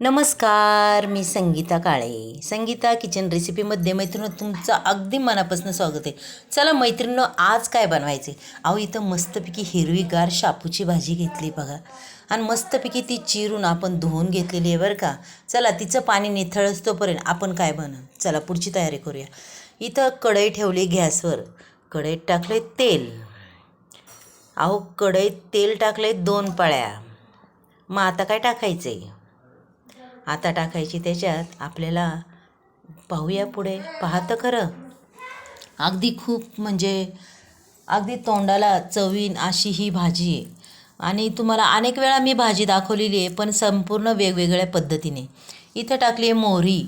नमस्कार मी संगीता काळे. संगीता किचन रेसिपीमध्ये मैत्रिणी तुमचं अगदी मनापासून स्वागत आहे. चला मैत्रिणीनं आज काय बनवायचे अहो इथं मस्तपैकी हिरवीगार शापूची भाजी घेतली बघा. आणि मस्तपैकी ती चिरून आपण धुवून घेतलेली आहे बरं का. चला तिचं पाणी निथळच तोपर्यंत आपण काय बनव? चला पुढची तयारी करूया. इथं कढई ठेवली गॅसवर. कढईत टाकले तेल. अहो कढईत तेल टाकले दोन पळ्या. मग आता काय टाकायचं आहे आता टाकायची त्याच्यात आपल्याला पाहूया पुढे. पाहतं खरं. अगदी खूप म्हणजे अगदी तोंडाला चवीन अशी ही भाजी आहे. आणि तुम्हाला अनेक वेळा मी भाजी दाखवलेली आहे पण संपूर्ण वेगवेगळ्या पद्धतीने. इथं टाकली आहे मोहरी.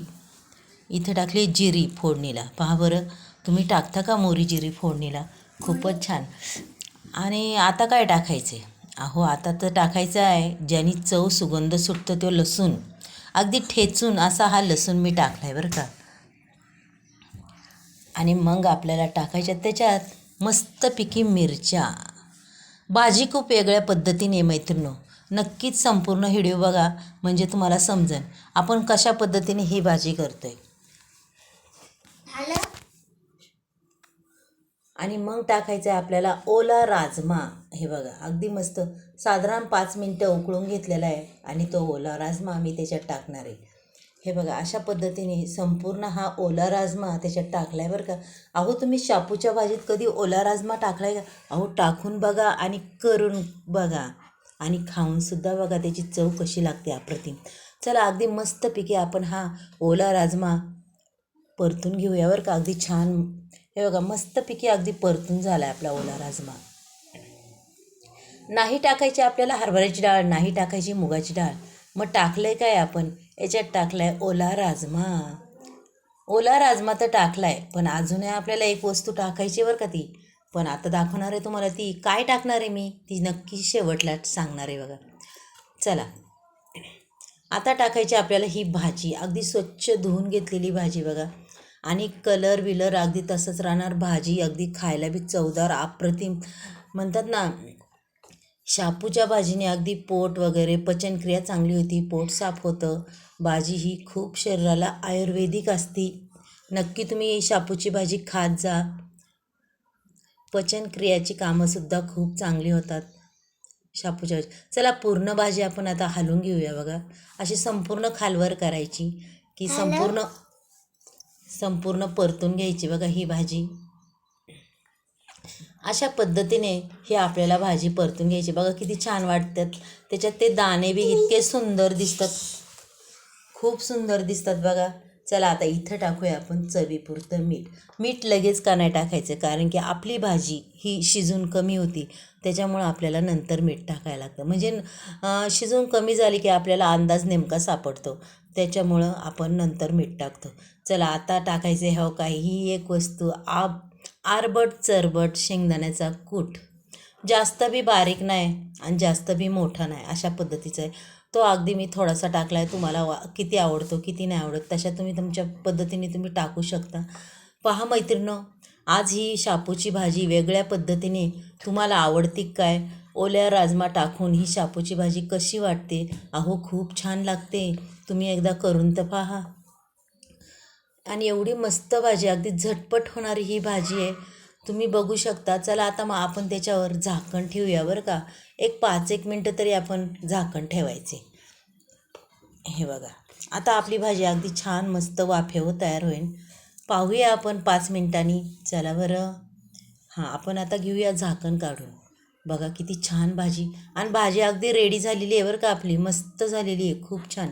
इथं टाकली आहे जिरी फोडणीला. पहा बरं तुम्ही टाकता का मोहरी जिरी फोडणीला? खूपच छान. आणि आता काय टाकायचं आहे अहो आता तर टाकायचं आहे. ज्यानी चव सुगंध सुटतं तो लसूण. अगदी ठेचून असा हा लसूण मी टाकला आहे बरं का. आणि मग आपल्याला टाकायच्या त्याच्यात मस्तपैकी मिरच्या. भाजी खूप वेगळ्या पद्धतीने मैत्रिणो. नक्कीच संपूर्ण व्हिडिओ बघा म्हणजे तुम्हाला समजेल. आपण कशा पद्धतीने ही भाजी करतो आहे आणि मग टाकायचं आहे आपल्याला ओला राजमा. हे बघा अगदी मस्त साधारण पाच मिनटं उकळून घेतलेला आहे आणि तो ओला राजमा मी त्याच्यात टाकणार आहे. हे बघा अशा पद्धतीने संपूर्ण हा ओला राजमा त्याच्यात टाकला आहे बरं का. अहो तुम्ही शापूच्या भाजीत कधी ओला राजमा टाकला आहे का? अहो टाकून बघा आणि करून बघा. आणि खाऊनसुद्धा बघा त्याची चव कशी लागते अप्रतिम. चला अगदी मस्तपैकी आपण हा ओला राजमा परतून घेऊया बरं का. अगदी छान हे बघा मस्तपैकी अगदी परतून झाला आहे आपला ओला राजमा. नाही टाकायची आपल्याला हरभऱ्याची डाळ नाही टाकायची मुगाची डाळ. मग टाकलं आहे काय आपण? याच्यात टाकलाय आहे ओला राजमा. ओला राजमा तर टाकला आहे पण अजूनही आपल्याला एक वस्तू टाकायची बरं का ती. पण आता दाखवणार आहे तुम्हाला ती. काय टाकणार आहे मी? ती नक्की शेवटला सांगणार आहे बघा. चला. आता टाकायची आपल्याला ही भाजी. अगदी स्वच्छ धुवून घेतलेली भाजी बघा. आणि कलर विलर अगदी तसंच राहणार. भाजी अगदी खायला बी चवदार अप्रतिम. म्हणतात ना शापूच्या भाजीने अगदी पोट वगैरे पचनक्रिया चांगली होती पोट साफ होतं. भाजी ही खूप शरीराला आयुर्वेदिक असती. नक्की तुम्ही शापूची भाजी खात जा. पचनक्रियाची कामंसुद्धा खूप चांगली होतात शापूच्या भाजी. चला पूर्ण भाजी आपण आता हलवून घेऊया बघा. अशी संपूर्ण खालवर करायची की संपूर्ण संपूर्ण परतून घ्यायची बघा ही भाजी. अशा पद्धतीने ही आपल्याला भाजी परतून घ्यायची. बघा किती छान वाटतात. त्याच्यात ते दाणे बी इतके सुंदर दिसतात. खूप सुंदर दिसतात बघा. चला आता इथं टाकूया आपण चवीपुरतं मीठ. मीठ लगेच का नाही टाकायचं? कारण की आपली भाजी ही शिजून कमी होती. त्याच्यामुळं आपल्याला नंतर मीठ टाकायला लागतं. म्हणजे शिजून कमी झाली की आपल्याला अंदाज नेमका सापडतो. त्याच्यामुळं आपण नंतर मीठ टाकतो. चला आता टाकायचे हो काय ही एक वस्तू. आब आरबट चरबट शेंगदाण्याचा कूट. जास्त बी बारीक नाही आणि जास्त बी मोठा नाही अशा पद्धतीचा आहे. तो अगदी मी थोडासा टाकला आहे तुम्हाला वा किती आवडतो किती नाही आवडत तशा तुम्ही तुमच्या पद्धतीने तुम्ही टाकू शकता. पहा मैत्रिणं आज ही शापूची भाजी वेगळ्या पद्धतीने तुम्हाला आवडती काय? ओल्या राजमा टाकून ही शापूची भाजी कशी वाटते? अहो खूप छान लागते. तुम्ही एकदा करून तर पहा. आणि एवढी मस्त भाजी अगदी झटपट होणारी ही भाजी आहे. तुम्ही बघू शकता. चला आता मग आपण त्याच्यावर झाकण ठेवूया बरं का. एक पाच एक मिनटं तरी आपण झाकण ठेवायचे. हे बघा. आता आपली भाजी अगदी छान मस्त वाफेवर तयार होईल. पाहूया आपण पाच मिनटांनी. चला बरं. हां आपण आता घेऊया झाकण काढून. बघा किती छान भाजी. आणि भाजी अगदी रेडी झालेली आहे बरं का आपली. मस्त झालेली आहे. खूप छान.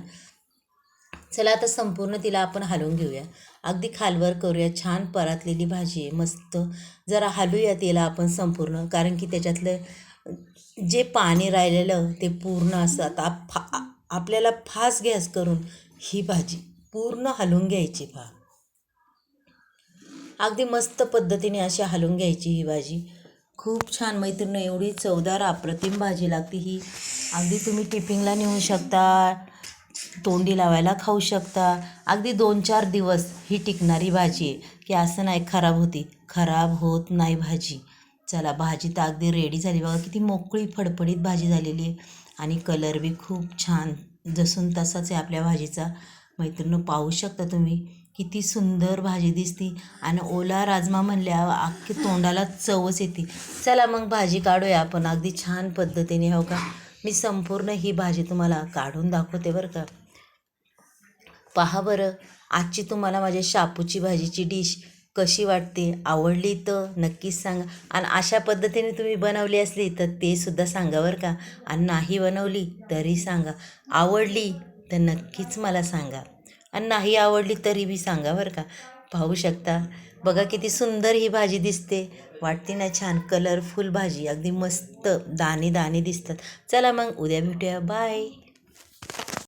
चला आता संपूर्ण तिला आपण हलवून घेऊया. अगदी खालवर करूया छान परातलेली भाजी आहे मस्त. जरा हलूया तिला आपण संपूर्ण कारण की त्याच्यातलं जे पाणी राहिलेलं ते पूर्ण असं आता फा आपल्याला फास्ट गॅस करून ही भाजी पूर्ण हलवून घ्यायची फा अगदी मस्त पद्धतीने अशी हलवून घ्यायची ही भाजी. खूप छान मैत्रिणी एवढी चवदार अप्रतिम भाजी लागते ही. अगदी तुम्ही टिफिनला नेऊ शकता. तोंडी लावायला खाऊ शकता. अगदी दोन चार दिवस ही टिकणारी भाजी आहे की असं नाही खराब होती. खराब होत नाही भाजी. चला भाजी तर अगदी रेडी झाली. बघा किती मोकळी फडफडीत भाजी झालेली आहे. आणि कलर बी खूप छान. जसून तसाच आहे आपल्या भाजीचा. मैत्रिणी पाहू शकता तुम्ही. किती सुंदर भाजी दिसती. आणि ओला राजमा म्हणल्या अख्खी तोंडाला चवच येते. चला मग भाजी काढूया. आपण अगदी छान पद्धतीने हो का? मी संपूर्ण ही भाजी तुम्हाला काढून दाखवते बरं का. पहा बरं आजची तुम्हाला माझ्या शापूची भाजीची डिश कशी वाटते? आवडली तर नक्कीच सांगा. आणि अशा पद्धतीने तुम्ही बनवली असली तर ते सुद्धा सांगा बरं का. आणि नाही बनवली तरी सांगा. आवडली तर नक्कीच मला सांगा. आणि नाही आवडली तरी बी सांगा बरं का. पाहू शकता. बघा किती सुंदर ही भाजी दिसते. वाटते ना छान कलरफुल भाजी. अगदी मस्त दाणे दाणे दिसतात. चला मग उद्या भेटूया. बाय